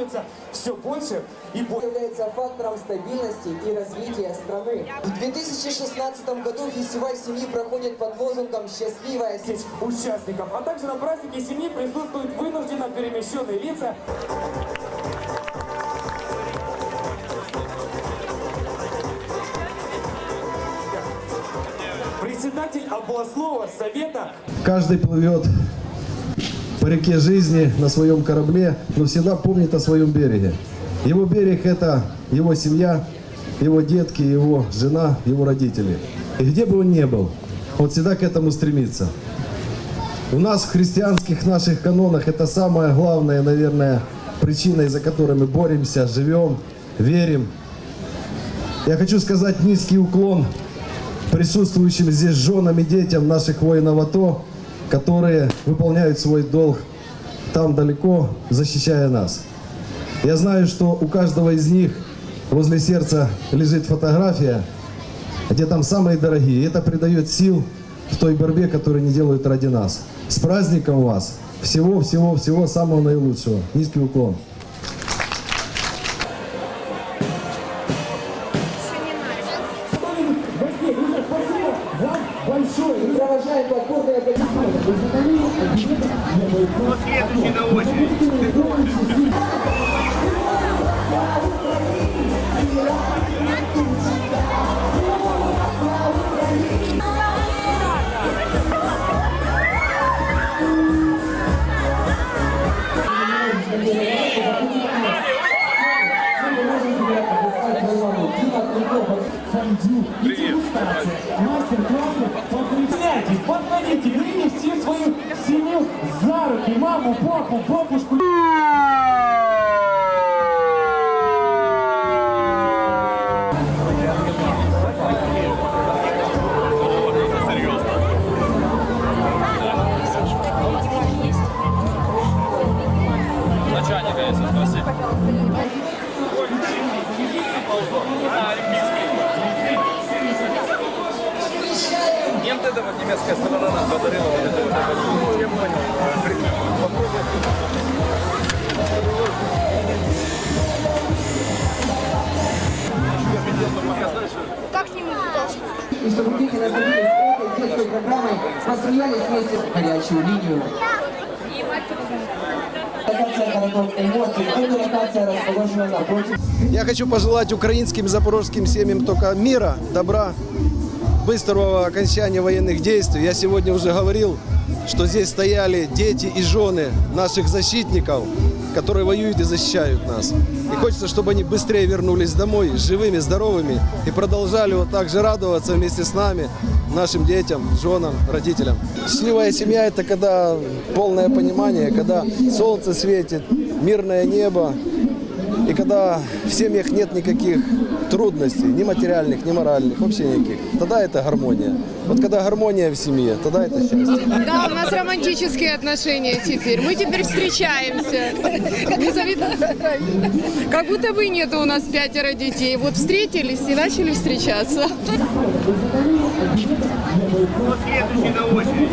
становится все больше и больше. является фактором стабильности и развития страны. В 2016 году фестиваль семьи проходит под лозунгом «Счастливая семья». тысяч участников. А также на празднике семьи присутствуют вынужденно перемещенные лица. Председатель областного совета Каждый плывет по реке жизни на своем корабле, но всегда помнит о своем береге. Его берег – это его семья, его детки, его жена, его родители. И где бы он ни был, он всегда к этому стремится. У нас в христианских наших канонах это самая главная, наверное, причина, из-за которой мы боремся, живем, верим. Я хочу сказать низкий уклон присутствующим здесь женам и детям наших воинов АТО, которые выполняют свой долг там далеко, защищая нас. Я знаю, что у каждого из них возле сердца лежит фотография, где там самые дорогие. И это придает сил в той борьбе, которую они делают ради нас. С праздником вас! Всего, всего, всего самого наилучшего. Низкий уклон. Подборное Следующий на очередь. Мастер-классы Подключайтесь, подходите, вынести свою семью за руки, маму, папу, бабушку. Немецкая сторона нам подарила вот это вот это. Я понял. И чтобы дети насладились этой детской программой, посмеялись вместе в горячую линию. Я хочу пожелать украинским и запорожским семьям только мира, добра, быстрого окончания военных действий. Я сегодня уже говорил, что здесь стояли дети и жены наших защитников, которые воюют и защищают нас. И хочется, чтобы они быстрее вернулись домой, живыми, здоровыми, и продолжали вот так же радоваться вместе с нами, нашим детям, женам, родителям. Счастливая семья – это когда полное понимание, когда солнце светит, мирное небо, и когда в семьях нет никаких трудностей, ни материальных, ни моральных, вообще никаких, тогда это гармония. Вот когда гармония в семье, тогда это счастье. Да, у нас романтические отношения теперь. Мы теперь встречаемся. Как будто бы нету у нас пятеро детей. Вот встретились и начали встречаться. Следующий на очередь.